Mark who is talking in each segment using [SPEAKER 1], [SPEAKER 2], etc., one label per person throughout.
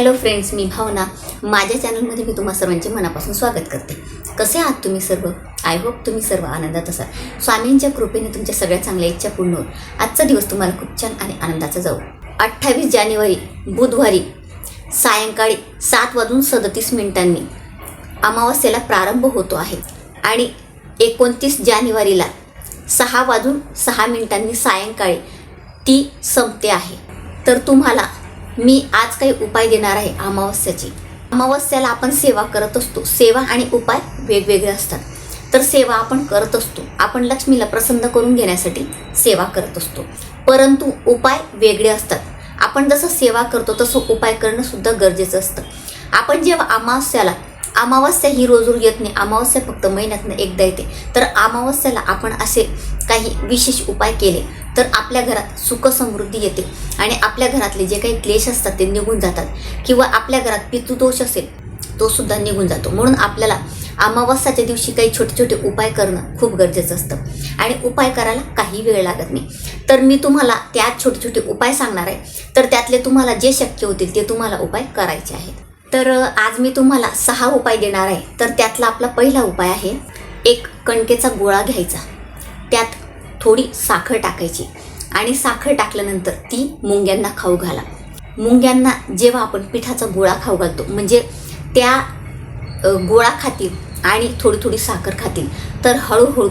[SPEAKER 1] Hello friends मी भावना. माझ्या चॅनलमध्ये मी तुम्हा सर्वांचे मनापासून स्वागत करते. कसे आहात तुम्ही सर्व? आय होप तुम्ही सर्व आनंदात असाल. स्वामींच्या कृपेने तुमच्या सगळ्या चांगल्या इच्छा पूर्ण होईल. आजचा दिवस तुम्हाला खूप छान आणि आनंदाचा जाऊ. अठ्ठावीस जानेवारी बुधवारी सायंकाळी सात वाजून सदतीस मिनिटांनी अमावस्येला प्रारंभ होतो आहे. आणि एकोणतीस जानेवारीला सहा वाजून सहा मिनिटांनी सायंकाळी ती संपते आहे. तर तुम्हाला मी आज काही उपाय देणार आहे अमावस्याची. अमावस्याला आपण सेवा करत असतो. सेवा आणि उपाय वेगवेगळे असतात. तर सेवा आपण करत असतो. आपण लक्ष्मीला प्रसन्न करून घेण्यासाठी सेवा करत असतो. परंतु उपाय वेगळे असतात. आपण जसं सेवा करतो तसं उपाय करणं सुद्धा गरजेचं असतं. आपण जेव्हा अमावस्याला अमावस्या ही रोज रोज येत नाही अमावस्या फक्त महिन्यातनं एकदा येते तर अमावस्याला आपण असे काही विशेष उपाय केले. तर आपल्या घरात सुख समृद्धी येते. आणि आपल्या घरातले जे काही क्लेश असतात ते निघून जातात. किंवा आपल्या घरात पितृदोष असेल तो सुद्धा निघून जातो. म्हणून आपल्याला अमावस्याच्या दिवशी काही छोटे छोटे उपाय करणं खूप गरजेचं असतं. आणि उपाय करायला काही वेळ लागत नाही. तर मी तुम्हाला त्यात छोटे छोटे उपाय सांगणार आहे. तर त्यातले तुम्हाला जे शक्य होतील ते तुम्हाला उपाय करायचे आहेत. तर आज मी तुम्हाला सहा उपाय देणार आहे. तर त्यातला आपला पहिला उपाय आहे एक कणकेचा गोळा घ्यायचा. त्यात थोडी साखर टाकायची. आणि साखर टाकल्यानंतर ती मुंग्यांना खाऊ घाला. मुंग्यांना जेव्हा आपण पिठाचा गोळा खाऊ घालतो म्हणजे त्या गोळा खातील आणि थोडी थोडी साखर खातील तर हळूहळू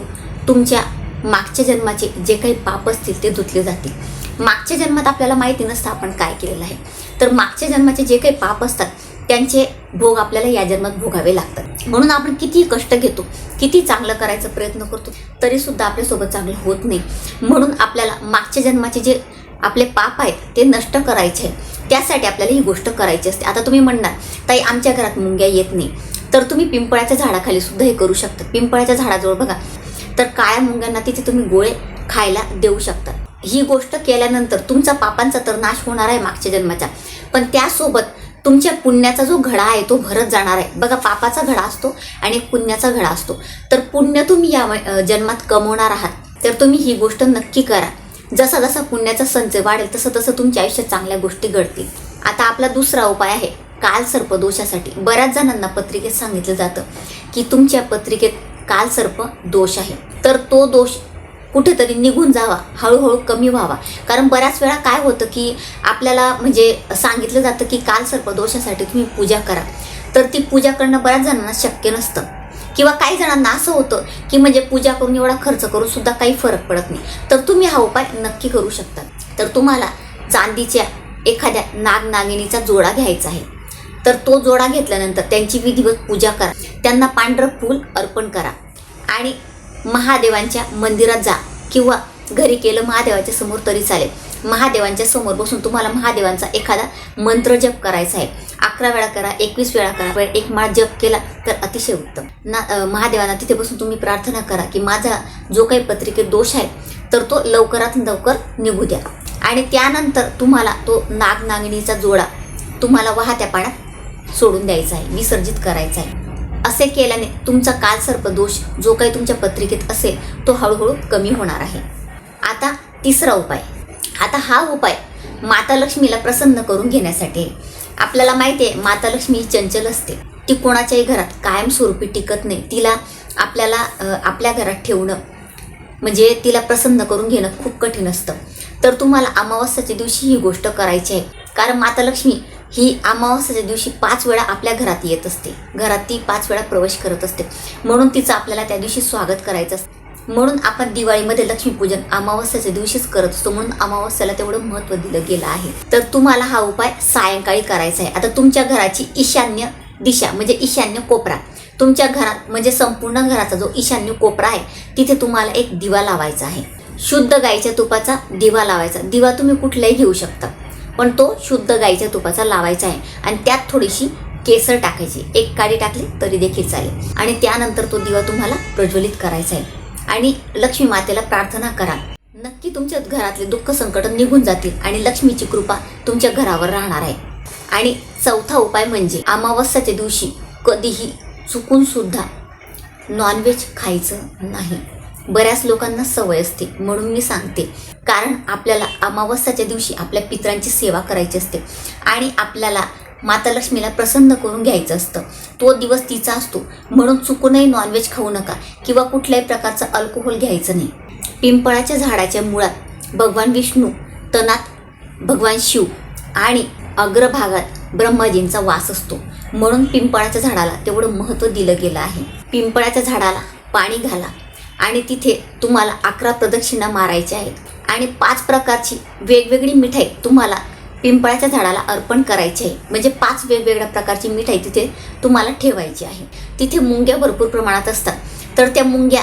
[SPEAKER 1] तुमच्या मागच्या जन्माचे जे काही पाप असतील ते धुतले जातील. मागच्या जन्मात आपल्याला माहिती नसतं आपण काय केलेलं आहे. तर मागच्या जन्माचे जे काही पाप असतात त्यांचे भोग आपल्याला या जन्मात भोगावे लागतात. म्हणून आपण किती कष्ट घेतो किती चांगलं करायचा प्रयत्न करतो तरी सुद्धा आपल्यासोबत चांगलं होत नाही. म्हणून आपल्याला मागच्या जन्माचे जे आपले पाप आहेत ते नष्ट करायचे आहे त्यासाठी आपल्याला ही गोष्ट करायची असते. आता तुम्ही म्हणणार ताई आमच्या घरात मुंग्या येत नाही. तर तुम्ही पिंपळाच्या झाडाखाली सुद्धा हे करू शकता. पिंपळाच्या झाडाजवळ बघा. तर काळ्या मुंग्यांना तिथे तुम्ही गोळे खायला देऊ शकता. ही गोष्ट केल्यानंतर तुमचा पापांचा तर नाश होणार आहे मागच्या जन्माचा पण त्यासोबत तुमच्या पुण्याचा जो घडा आहे तो भरत जाणार आहे. बघा पापाचा घडा असतो आणि एक पुण्याचा घडा असतो. तर पुण्य तुम्ही या जन्मात कमवणार आहात. तर तुम्ही ही गोष्ट नक्की करा. जसा जसा पुण्याचा संचय वाढेल तसं तसं तुमच्या आयुष्यात चांगल्या गोष्टी घडतील. आता आपला दुसरा उपाय आहे काल सर्प दोषासाठी बऱ्याच जणांना पत्रिकेत सांगितलं जातं की तुमच्या पत्रिकेत काल सर्प दोष आहे. तर तो दोष कुठेतरी निघून जावा हळूहळू कमी व्हावा. कारण बऱ्याच वेळा काय होतं की आपल्याला म्हणजे सांगितलं जातं की काल सर्प दोषासाठी तुम्ही पूजा करा. तर ती पूजा करणं बऱ्याच जणांना शक्य नसतं. किंवा काही जणांना असं होतं की म्हणजे पूजा करून एवढा खर्च करून सुद्धा काही फरक पडत नाही. तर तुम्ही हा उपाय नक्की करू शकता. तर तुम्हाला चांदीच्या एखाद्या नागनागिनीचा जोडा घ्यायचा आहे. तर तो जोडा घेतल्यानंतर त्यांची विधिवत पूजा करा. त्यांना पांढरं फूल अर्पण करा. आणि महादेवांच्या मंदिरात जा किंवा घरी केलं महादेवाच्या समोर तरी चालेल. महादेवांच्या समोर बसून तुम्हाला महादेवांचा एखादा मंत्र जप करायचा आहे. अकरा वेळा करा एकवीस वेळा करा एक माळ जप केला तर अतिशय उत्तम. ना महादेवांना तिथे बसून तुम्ही प्रार्थना करा की माझा जो काही पत्रिकेत दोष आहे तर तो लवकरात लवकर निघू द्या. आणि त्यानंतर तुम्हाला तो नागनागिणीचा जोडा तुम्हाला वाहत्या पाण्यात सोडून द्यायचा आहे विसर्जित करायचा आहे. असे केल्याने तुमचा कालसर्प दोष जो काही तुमच्या पत्रिकेत असेल तो हळूहळू कमी होणार आहे. आता तिसरा उपाय. आता हा उपाय माता लक्ष्मीला प्रसन्न करून घेण्यासाठी आपल्याला माहिती आहे माता लक्ष्मी चंचल असते. ती कोणाच्याही घरात कायमस्वरूपी टिकत नाही. तिला आपल्याला आपल्या घरात ठेवणं म्हणजे तिला प्रसन्न करून घेणं खूप कठीण असतं. तर तुम्हाला अमावस्याच्या दिवशी ही गोष्ट करायची आहे. कारण माता लक्ष्मी ही अमावस्याच्या दिवशी पाच वेळा आपल्या घरात येत असते. घरात ती पाच वेळा प्रवेश करत असते. म्हणून तिचं आपल्याला त्या दिवशी स्वागत करायचं असतं. म्हणून आपण दिवाळीमध्ये लक्ष्मीपूजन अमावस्याच्या दिवशीच करत असतो. म्हणून अमावस्याला तेवढं महत्त्व दिलं गेलं आहे. तर तुम्हाला हा उपाय सायंकाळी करायचा आहे. आता तुमच्या घराची ईशान्य दिशा म्हणजे ईशान्य कोपरा. तुमच्या घरात म्हणजे संपूर्ण घराचा जो ईशान्य कोपरा आहे तिथे तुम्हाला एक दिवा लावायचा आहे. शुद्ध गाईच्या तुपाचा दिवा लावायचा. दिवा तुम्ही कुठलाही घेऊ शकता. पण तो शुद्ध गाईच्या तुपाचा लावायचा आहे. आणि त्यात थोडीशी केसर टाकायची. एक काडी टाकली तरी देखील चालेल. आणि त्यानंतर तो दिवा तुम्हाला प्रज्वलित करायचा आहे. आणि लक्ष्मी मातेला प्रार्थना करा. नक्की तुमच्या घरातले दुःख संकट निघून जातील आणि लक्ष्मीची कृपा तुमच्या घरावर राहणार आहे. आणि चौथा उपाय म्हणजे अमावस्याच्या दिवशी कधीही चुकून सुद्धा नॉनव्हेज खायचं नाही. बऱ्याच लोकांना सवय असते म्हणून मी सांगते. कारण आपल्याला अमावस्याच्या दिवशी आपल्या पित्रांची सेवा करायची असते आणि आपल्याला माता लक्ष्मीला प्रसन्न करून घ्यायचं असतं. तो दिवस तिचा असतो. म्हणून चुकूनही नॉनव्हेज खाऊ नका किंवा कुठल्याही प्रकारचं अल्कोहोल घ्यायचं नाही. पिंपळाच्या झाडाच्या मुळात भगवान विष्णू तनात भगवान शिव आणि अग्रभागात ब्रह्माजींचा वास असतो. म्हणून पिंपळाच्या झाडाला तेवढं महत्त्व दिलं गेलं आहे. पिंपळाच्या झाडाला पाणी घाला. आणि तिथे तुम्हाला अकरा प्रदक्षिणा मारायच्या आहेत. आणि पाच प्रकारची वेगवेगळी मिठाई तुम्हाला पिंपळाच्या झाडाला अर्पण करायची आहे. म्हणजे पाच वेगवेगळ्या प्रकारची मिठाई तिथे तुम्हाला ठेवायची आहे. तिथे मुंग्या भरपूर प्रमाणात असतात. तर त्या मुंग्या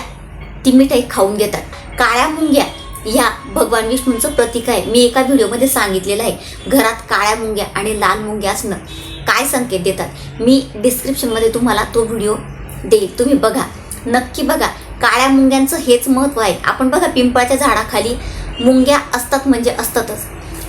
[SPEAKER 1] ती मिठाई खाऊन घेतात. काळ्या मुंग्या ह्या भगवान विष्णूंचं प्रतीक आहे. मी एका व्हिडिओमध्ये सांगितलेलं आहे. घरात काळ्या मुंग्या आणि लाल मुंग्या असणं काय संकेत देतात? मी डिस्क्रिप्शनमध्ये तुम्हाला तो व्हिडिओ देईल. तुम्ही बघा. नक्की बघा. काळ्या मुंग्यांचं हेच महत्त्व आहे. आपण बघा पिंपळाच्या झाडाखाली मुंग्या असतात म्हणजे असतातच.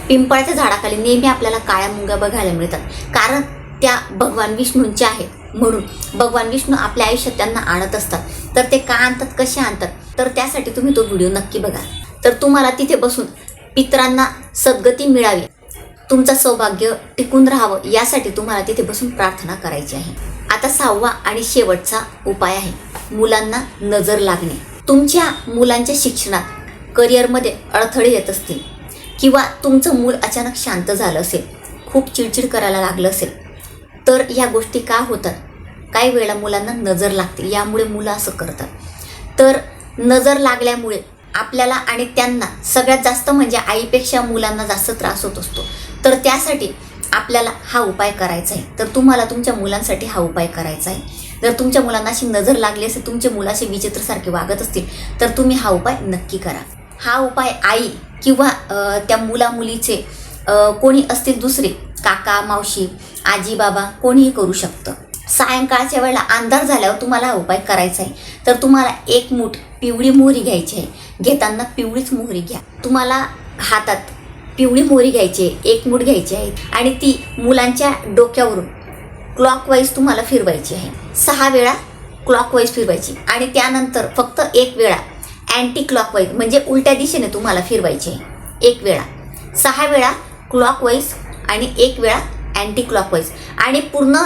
[SPEAKER 1] पिंपळाच्या झाडाखाली नेहमी आपल्याला काळ्या मुंग्या बघायला मिळतात. कारण त्या भगवान विष्णूंच्या आहेत. म्हणून भगवान विष्णू आपल्या आयुष्यात त्यांना आणत असतात. तर ते का आणतात कसे आणतात? तर त्यासाठी तुम्ही तो व्हिडिओ नक्की बघा. तर तुम्हाला तिथे बसून पितरांना सद्गती मिळावी. तुमचं सौभाग्य टिकून राहावं यासाठी तुम्हाला तिथे बसून प्रार्थना करायची आहे. आता सहावा आणि शेवटचा उपाय आहे मुलांना नजर लागणे. तुमच्या मुलांच्या शिक्षणात करिअरमध्ये अडथळे येत असतील किंवा तुमचं मूल अचानक शांत झालं असेल खूप चिडचिड करायला लागलं असेल तर या गोष्टी का होतात? काही वेळेला मुलांना नजर लागते यामुळे मुलं असं करतात. तर नजर लागल्यामुळे आपल्याला आणि त्यांना सगळ्यात जास्त म्हणजे आईपेक्षा मुलांना जास्त त्रास होत असतो. तर त्यासाठी आपल्याला हा उपाय करायचा आहे. तर तुम्हाला तुमच्या मुलांसाठी हा उपाय करायचा आहे. जर तुमच्या मुलांना अशी नजर लागली असेल तुमचे मुलं असे विचित्रसारखे वागत असतील तर तुम्ही हा उपाय नक्की करा. हा उपाय आई किंवा त्या मुला मुलीचे कोणी असतील दुसरे काका मावशी आजी बाबा कोणीही करू शकतं. सायंकाळच्या वेळेला अंधार झाल्यावर तुम्हाला हा उपाय करायचा आहे. तर तुम्हाला एक मूठ पिवळी मोहरी घ्यायची आहे. घेताना पिवळीच मोहरी घ्या. तुम्हाला हातात पिवळी मोहरी घ्यायची आहे. एक मूठ घ्यायची आहे आणि ती मुलांच्या डोक्यावरून क्लॉकवाईज तुम्हाला फिरवायची आहे. सहा वेळा क्लॉकवाईज फिरवायची. आणि त्यानंतर फक्त एक वेळा अँटी क्लॉकवाईज म्हणजे उलट्या दिशेने तुम्हाला फिरवायची आहे. एक वेळा. सहा वेळा क्लॉकवाईज आणि एक वेळा अँटी क्लॉकवाईज आणि पूर्ण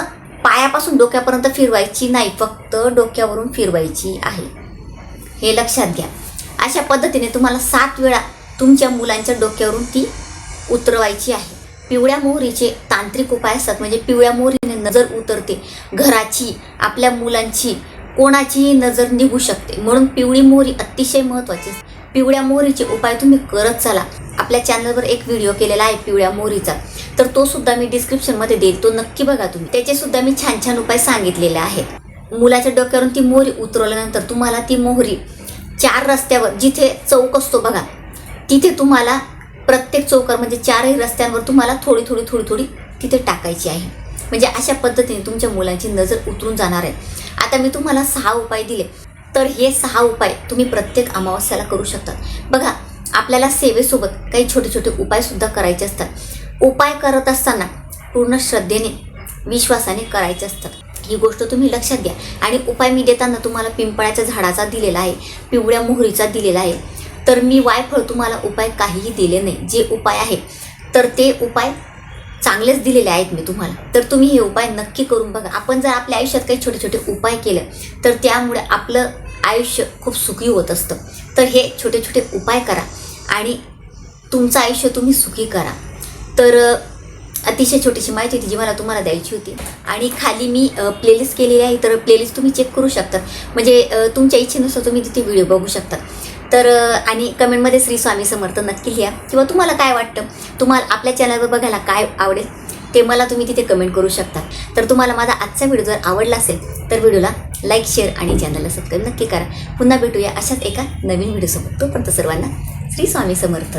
[SPEAKER 1] पायापासून डोक्यापर्यंत फिरवायची नाही फक्त डोक्यावरून फिरवायची आहे. हे लक्षात घ्या. अशा पद्धतीने तुम्हाला सात वेळा तुमच्या मुलांच्या डोक्यावरून ती उतरवायची आहे. पिवळ्या मोहरीचे तांत्रिक उपाय असतात. म्हणजे पिवळ्या मोहरीने नजर उतरते. घराची आपल्या मुलांची कोणाचीही नजर निघू शकते. म्हणून पिवळी मोहरी अतिशय महत्त्वाची असते. पिवळ्या मोहरीचे उपाय तुम्ही करत चला. आपल्या चॅनलवर एक व्हिडिओ केलेला आहे पिवळ्या मोहरीचा. तर तो सुद्धा मी डिस्क्रिप्शनमध्ये देईल. तो नक्की बघा तुम्ही. त्याचे सुद्धा मी छान छान उपाय सांगितलेले आहेत. मुलाच्या डोक्यावरून ती मोहरी उतरवल्यानंतर तुम्हाला ती मोहरी चार रस्त्यावर जिथे चौक असतो बघा तिथे तुम्हाला प्रत्येक चौकार म्हणजे चारही रस्त्यांवर तुम्हाला थोडी थोडी थोडी थोडी तिथे टाकायची आहे. म्हणजे अशा पद्धतीने तुमच्या मुलांची नजर उतरून जाणार आहे. आता मी तुम्हाला सहा उपाय दिले. तर हे सहा उपाय तुम्ही प्रत्येक अमावस्याला करू शकतात बघा आपल्याला सेवेसोबत काही छोटे छोटे उपायसुद्धा करायचे असतात. उपाय करत असताना पूर्ण श्रद्धेने विश्वासाने करायचे असतात. ही गोष्ट तुम्ही लक्षात घ्या. आणि उपाय मी देताना तुम्हाला पिंपळाच्या झाडाचा दिलेला आहे पिवळ्या मोहरीचा दिलेला आहे. तर मी वायफळ तुम्हाला उपाय काहीही दिले नाही. जे उपाय आहे तर ते उपाय चांगलेच दिलेले आहेत मी तुम्हाला. तर तुम्ही हे उपाय नक्की करून बघा. आपण जर आपल्या आयुष्यात काही छोटे छोटे उपाय केले तर त्यामुळे आपलं आयुष्य खूप सुखी होत असतं. तर हे छोटे छोटे उपाय करा आणि तुमचं आयुष्य तुम्ही सुखी करा. तर अतिशय छोटीशी माहिती होती जी मला तुम्हाला द्यायची होती. आणि खाली मी प्लेलिस्ट केलेली आहे. तर प्लेलिस्ट तुम्ही चेक करू शकता. म्हणजे तुमच्या इच्छेनुसार तुम्ही तिथे व्हिडिओ बघू शकता. तर आणि कमेंटमध्ये श्री स्वामी समर्थ नक्की लिहा. किंवा तुम्हाला काय वाटतं? तुम्हाला आपल्या चॅनलवर बघायला काय आवडेल? ते मला तुम्ही तिथे कमेंट करू शकता. तर तुम्हाला माझा आजचा व्हिडिओ जर आवडला असेल तर व्हिडिओला लाईक शेअर आणि चॅनलला सबस्क्राईब नक्की करा. पुन्हा भेटूया अशाच एका नवीन व्हिडिओसोबत तोपर्यंत सर्वांना श्री स्वामी समर्थ.